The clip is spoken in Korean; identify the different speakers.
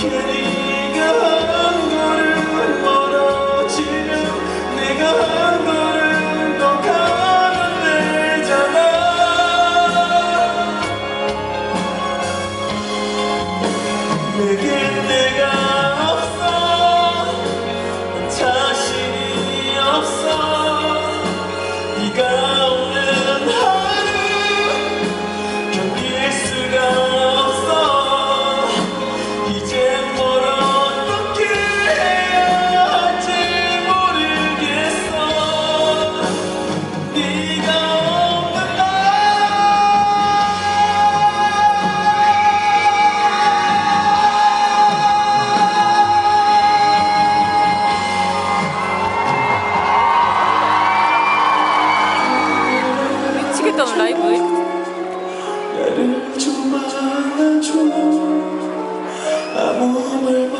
Speaker 1: kidding. 나를 좀 안아줘. 아무 말